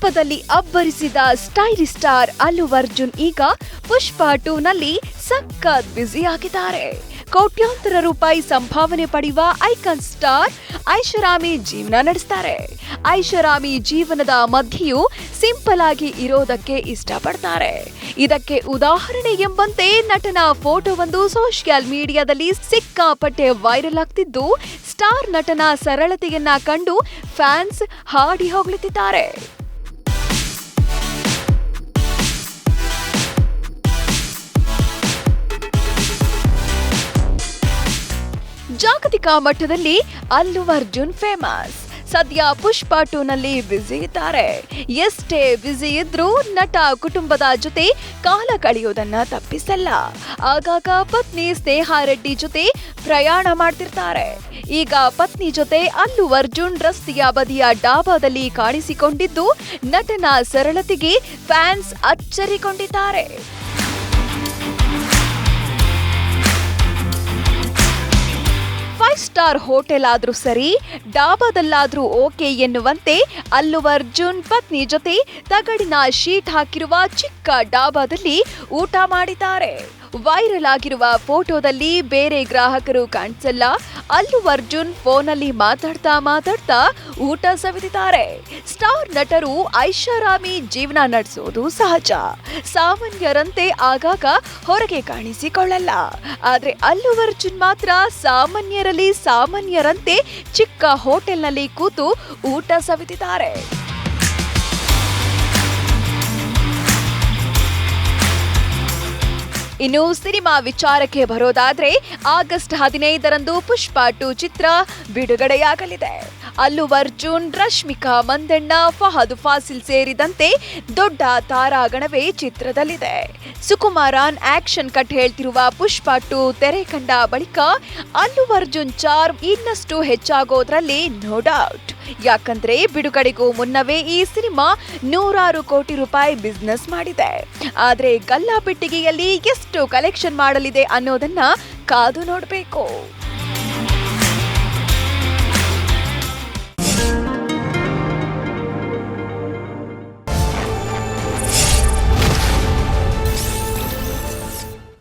ಪ್ರೇಮದಲ್ಲಿ ಅಬ್ಬರಿಸಿದ stylish star Allu Arjun ಈಗ ಪುಷ್ಪ two ನಲ್ಲಿ ಸಖತ್ ಬ್ಯುಸಿ ಆಗಿದ್ದಾರೆ. ಕೋಟ್ಯಾಂತರ ರೂಪಾಯಿ ಸಂಭಾವನೆ ಪಡೆಯುವ ಐಕಾನ್ ಸ್ಟಾರ್ ಐಷಾರಾಮಿ ಜೀವನ ನಡೆಸ್ತಾರೆ. ಐಷಾರಾಮಿ ಜೀವನದ ಮಧ್ಯೆಯೂ ಸಿಂಪಲ್ ಆಗಿ ಇರೋದಕ್ಕೆ ಇಷ್ಟಪಡ್ತಾರೆ. ಇದಕ್ಕೆ ಉದಾಹರಣೆ ಎಂಬಂತೆ ನಟನ ಫೋಟೋವೊಂದು ಸೋಷಿಯಲ್ ಮೀಡಿಯಾದಲ್ಲಿ ಸಿಕ್ಕಾಪಟ್ಟೆ ವೈರಲ್ ಆಗ್ತಿದ್ದು, ಸ್ಟಾರ್ ನಟನ ಸರಳತೆಯನ್ನ ಕಂಡು ಫ್ಯಾನ್ಸ್ ಹಾಡಿ ಹೊಗಳುತ್ತಿದ್ದಾರೆ ಜಾಗತಿಕ ಮಟ್ಟದಲ್ಲಿ ಅಲ್ಲು ಅರ್ಜುನ್ ಫೇಮಸ್ ಸದ್ಯ ಪುಷ್ಪ ಟೂನಲ್ಲಿ ಬ್ಯುಸಿ ಇದ್ದಾರೆ. ಎಷ್ಟೇ ಬ್ಯುಸಿ ಇದ್ರೂ ನಟ ಕುಟುಂಬದ ಜೊತೆ ಕಾಲ ಕಳೆಯೋದನ್ನ ತಪ್ಪಿಸಲ್ಲ. ಆಗಾಗ ಪತ್ನಿ ಸ್ನೇಹಾ ರೆಡ್ಡಿ ಜೊತೆ ಪ್ರಯಾಣ ಮಾಡ್ತಿರ್ತಾರೆ. ಈಗ ಪತ್ನಿ ಜೊತೆ ಅಲ್ಲು ಅರ್ಜುನ್ ರಸ್ತೆಯ ಬದಿಯ ಡಾಬಾದಲ್ಲಿ ಕಾಣಿಸಿಕೊಂಡಿದ್ದು ನಟನ ಸರಳತೆಗೆ ಫ್ಯಾನ್ಸ್ ಅಚ್ಚರಿಕೊಂಡಿದ್ದಾರೆ. ಸ್ಟಾರ್ ಹೋಟೆಲ್ ಆದ್ರೂ ಸರಿ, ಡಾಬಾದಲ್ಲಾದರೂ ಓಕೆ ಎನ್ನುವಂತೆ ಅಲ್ಲು ಅರ್ಜುನ್ ಪತ್ನಿ ಜೊತೆ ತಗಡಿನ ಶೀಟ್ ಹಾಕಿರುವ ಚಿಕ್ಕ ಡಾಬಾದಲ್ಲಿ ಊಟ ಮಾಡಿದ್ದಾರೆ. ವೈರಲ್ ಆಗಿರುವ ಫೋಟೋದಲ್ಲಿ ಬೇರೆ ಗ್ರಾಹಕರು ಕಾಣಿಸಲ್ಲ. ಅಲ್ಲು ಅರ್ಜುನ್ ಫೋನಲ್ಲಿ ಮಾತಾಡ್ತಾ ಮಾತಾಡ್ತಾ ಊಟ ಸವಿದಿದ್ದಾರೆ. ಸ್ಟಾರ್ ನಟರು ಐಷಾರಾಮಿ ಜೀವನ ನಡೆಸೋದು ಸಹಜ. ಸಾಮಾನ್ಯರಂತೆ ಆಗಾಗ ಹೊರಗೆ ಕಾಣಿಸಿಕೊಳ್ಳಲ್ಲ. ಆದ್ರೆ ಅಲ್ಲು ಅರ್ಜುನ್ ಮಾತ್ರ ಸಾಮಾನ್ಯರಲ್ಲಿ ಸಾಮಾನ್ಯರಂತೆ ಚಿಕ್ಕ ಹೋಟೆಲ್ನಲ್ಲಿ ಕೂತು ಊಟ ಸವಿದಿದ್ದಾರೆ. ಇನ್ನು ಸಿನಿಮಾ ವಿಚಾರಕ್ಕೆ ಬರೋದಾದ್ರೆ ಆಗಸ್ಟ್ ಹದಿನೈದರಂದು ಪುಷ್ಪ ಟು ಚಿತ್ರ ಬಿಡುಗಡೆಯಾಗಲಿದೆ. ಅಲ್ಲು ಅರ್ಜುನ್, ರಶ್ಮಿಕಾ, ಮಂದಣ್ಣ, ಫಹದ್, ಫಾಸಿಲ್ ಸೇರಿದಂತೆ ದೊಡ್ಡ ತಾರಾಗಣವೇ ಚಿತ್ರದಲ್ಲಿದೆ. ಸುಕುಮಾರನ್ ಆಕ್ಷನ್ ಕಟ್ ಹೇಳ್ತಿರುವ ಪುಷ್ಪ ಟು ತೆರೆ ಕಂಡ ಬಳಿಕ ಅಲ್ಲು ಅರ್ಜುನ್ ಚಾರ್ ಇನ್ನಷ್ಟು ಹೆಚ್ಚಾಗೋದ್ರಲ್ಲಿ ನೋ ಡೌಟ್ ಯಾಕಂದ್ರೆ ಬಿಡುಗಡೆಗೂ ಮುನ್ನವೇ ಈ ಸಿನಿಮಾ ನೂರಾರು ಕೋಟಿ ರೂಪಾಯಿ ಬಿಸ್ನೆಸ್ ಮಾಡಿದೆ. ಆದ್ರೆ ಗಲ್ಲಾ ಪೆಟ್ಟಿಗೆಯಲ್ಲಿ ಎಷ್ಟು ಕಲೆಕ್ಷನ್ ಮಾಡಲಿದೆ ಅನ್ನೋದನ್ನ ಕಾದು ನೋಡಬೇಕು.